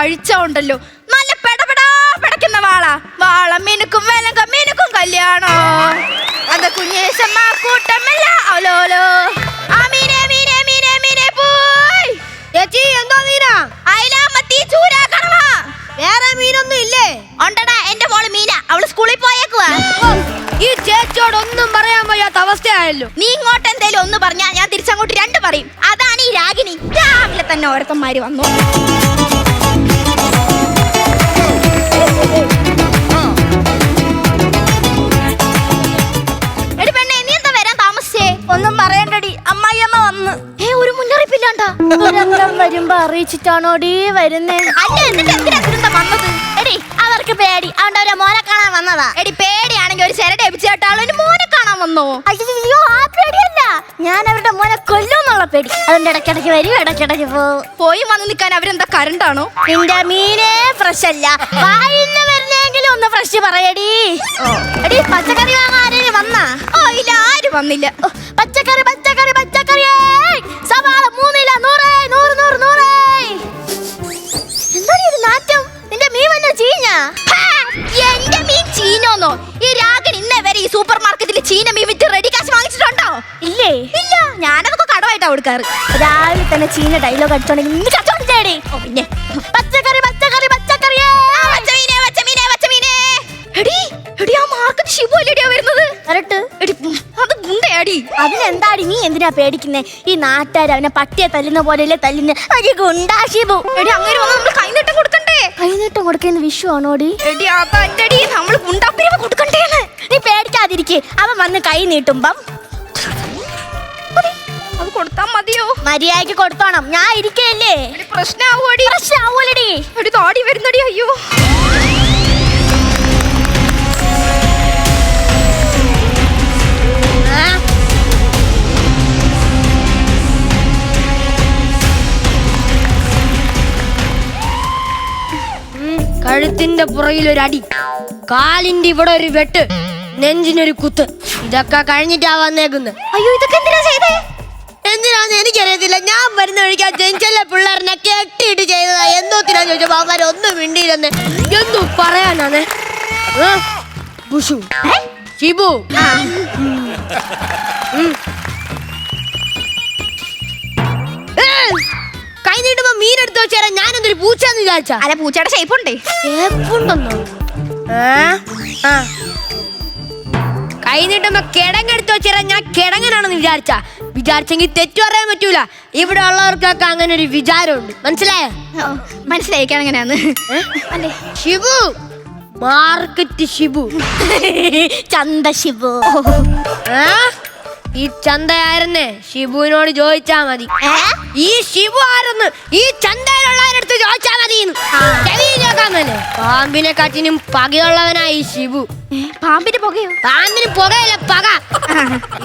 കഴിച്ചോണ്ടല്ലോ നല്ല പെടപെടാ പെടക്കുന്ന വാള. വാള മിനുക്കും വിലങ്ക മിനുക്കും കല്യാണോ? അത് കുഞ്ഞേശമ്മ കൂട്ടമല്ല. ഓലോലോ ആ മീനെ മീനെ മീനെ മീനെ പോയി. ചേച്ചി എന്തോ മീനാ? അയല മത്തി ചൂര കണവ വേറെ മീനൊന്നും ഇല്ലേ? ഉണ്ടടാ എന്റെ മോൾ മീന. അവൾ സ്കൂളിൽ പോയേക്കുവാ. ഈ ചേച്ചിയോട് ഒന്നും പറയാൻ വയ്യാത്ത അവസ്ഥയായല്ലോ. നീ ഇങ്ങോട്ട് എന്തേലും ഒന്ന് പറഞ്ഞാ ഞാൻ തിരിച്ചങ്ങോട്ട് രണ്ട് പറയും. അതാണ് ഈ രാഗിണി. രാവിലെ തന്നെ ഓരോരുത്തന്മാര് വന്നു. ഏ ഒരു മുന്നറിയിപ്പില്ലാണ്ടാ? ദുരന്തം വരുമ്പോ അറിയിച്ചിട്ടാണോടി വരുന്നേ? അല്ല എന്നിട്ട് എന്തിനാ ദുരന്തം വന്നത്? എടി അവർക്ക് പേടി. അതുകൊണ്ട് അവരെ മോനെ കാണാൻ വന്നതാ. എടി പേടിയാണെങ്കിൽ ഒരു ശരട് എപ്പിച്ചേട്ടാളൊരു മോനെ കാണാൻ വന്നോ. അയ്യോ ആ പേടിയല്ല. ഞാൻ അവരുടെ മോനെ കൊല്ലുന്നുള്ള പേടി. അതുകൊണ്ട് ഇടയ്ക്കിടയ്ക്ക് വരും ഇടയ്ക്കിടയ്ക്ക് പോവും പോയി വന്ന് നിൽക്കാൻ അവരെന്താ കരണ്ടാണോ? നിന്റെ മീനേ ഫ്രഷ് അല്ല വായിന്ന് വരുന്നെങ്കിലും ഒന്ന് ഫ്രഷ് പറയടി. എടി പച്ചക്കറി വാങ്ങാൻ ആരെങ്കിലും വന്നാ? ഓ ഇല്ല ആരും വന്നില്ല. ഓ, പച്ചക്കറി ചീഞ്ഞ എന്റെ മീൻ ചീഞ്ഞോന്നോ ഈ രാഗൻ ഇന്നേ വരെ ഈ സൂപ്പർ മാർക്കറ്റിൽ ചീന മീൻ വിറ്റ് റെഡി കാശ് വാങ്ങിച്ചിട്ടുണ്ടോ? ഇല്ലേ? ഇല്ല ഞാനതൊക്കെ കടമായിട്ടാ കൊടുക്കാറ്. രാവിലെ തന്നെ ചീന ഡയലോഗ് അടിച്ചോണ്ടെങ്കിൽ നിന്ന് കച്ചവടം ചെയ്യടി ഓ പിന്നെ. പച്ചക്കറി പച്ചക്കറി പച്ചക്കറിയേ. ആ, പച്ച മീനെ, പച്ച മീനെ, പച്ച എടി, എടി, ആ മാർക്കറ്റ് ഷിബു അല്ലേടിയാ വരുന്നത്? വരട്ട്. എടി, അത് ഗുണ്ടയാടി. അതിനെന്താടി നീ എന്തിനാ പേടിക്കുന്നേ? ഈ നാട്ടുകാർ അവനെ പട്ടിയെ തല്ലുന്ന പോലെയല്ലേ തല്ലുന്ന? അരി ഗുണ്ടാ ശിബു എടി, അങ്ങനെ വന്നാ നമ്മൾ കൈനീട്ടം കൊടുക്കണ്ടേ? കൈനീട്ടം കൊടുക്കുന്ന വിഷു ആണോടി എടി, അതല്ലെടി, നമ്മൾ ഗുണ്ടാപ്പിരിവ് കൊടുക്കണ്ടേന്ന്. നീ പേടിക്കാതിരിക്കെ. അവൻ വന്ന് കൈ നീട്ടുമ്പം. അത് കൊടുത്താ മതിയോ? കൊടുത്തോണം. ഞാൻ ഇരിക്കല്ലേ എടി, പ്രശ്നാവുമോടി? പ്രശ്നാവൂലടി. എടി, താടി വരുന്നടി അയ്യോ. കഴുത്തിന്റെ പുറകിൽ ഒരു അടി. കാലിന്റെ ഇവിടെ ഒരു വെട്ട്. നെഞ്ചിനൊരു കുത്ത്. ഇതൊക്കെ കഴിഞ്ഞിട്ടാ വന്നേക്കുന്നത് അയ്യോ ഇതൊക്കെ എന്തിനാ ചെയ്തേ? എന്തിനാന്ന് എനിക്കറിയത്തില്ല. ഞാൻ വരുന്ന വഴിക്ക് ആ ജനിച്ചല്ല പിള്ളേരനെ കെട്ടിയിട്ട് ചെയ്തതാ. എന്തോത്തിനാ ചോദിച്ചപ്പോ ഒന്നും മിണ്ടിയില്ലെന്ന്. എന്തു പറയാനാണ്? ബുഷു. ഷിബു. കൈ നീട്ടുമ്പോ മീൻ എടുത്ത് വെച്ചാൽ ഞാൻ എന്തൊരു പൂച്ചെന്ന് വിചാരിച്ച? അല്ല പൂച്ചയുടെ ഷേപ്പ് ഉണ്ടേ. ഏപ്പുണ്ടെന്നോ? ആ കൈ നീട്ടുമ്പോ കിടങ്ങെടുത്ത് വെച്ചാൽ ഞാൻ കിടങ്ങനാണെന്ന് വിചാരിച്ച. വിചാരിച്ചെങ്കിൽ തെറ്റു പറയാൻ പറ്റൂല. ഇവിടെ ഉള്ളവർക്കൊക്കെ അങ്ങനെ ഒരു വിചാരമുണ്ട്. മനസ്സിലായോ? മനസ്സിലായിക്കാൻ എങ്ങനെയാന്ന്. അല്ലേ? ഷിബു മാർക്കറ്റ് ഷിബു ചന്ത ഷിബു ആ? ഈ ചന്തയായിരുന്നേ ഷിബുവിനോട് ചോദിച്ചാ മതി. ഈ ഷിബു ആരെന്ന് ഈ ചന്തയിലുള്ളവരടുത്ത് ചോദിച്ചാ മതി പാമ്പിനെ കാറ്റിനും പകയുള്ളവനായി ഷിബു. പാമ്പിന്റെ പുകയോ? പാമ്പിന് പുകയല്ല പക.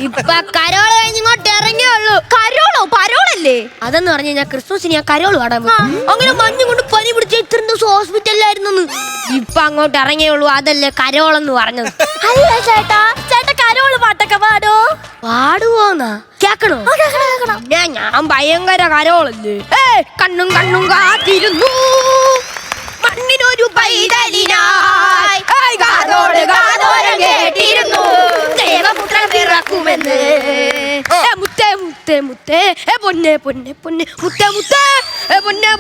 ഇപ്പൊ കരോൾ കഴിഞ്ഞ് ഇങ്ങോട്ട് ഇറങ്ങിയേ ഉള്ളൂ കരോളോ? പരോളല്ലേ? അതെന്ന് പറഞ്ഞു കഴിഞ്ഞാൽ ക്രിസ്മസിന് ഞാൻ കരോൾ പോയി. അങ്ങനെ മഞ്ഞ് കൊണ്ട് പനി പിടിച്ച ഇത്ര ദിവസം ഹോസ്പിറ്റലിലായിരുന്നു ഇപ്പൊ അങ്ങോട്ട് ഇറങ്ങിയേ ഉള്ളൂ അതല്ലേ കരോളെന്ന് പറഞ്ഞത്. അല്ല ചേട്ടാ അരോൾ പാട്ടൊക്കെ പാടോ? പാടുവോന്നാ? കേക്കണോ? ഞാൻ ഞാൻ ഭയങ്കര കരോളല്ലേ ഏ കണ്ണും കണ്ണും കാത്തിരുന്നു. മണ്ണിനൊരു പൈതലിനായി. കേട്ടിരുന്നു. ദേവപുത്രൻ പിറക്കുമെന്ന്. മുത്തേ മുത്തേ മുത്തേ. ഏ പൊന്നെ പൊന്നെ പൊന്നെ. മുത്തേ മുത്തേ. ഏ പൊന്നെ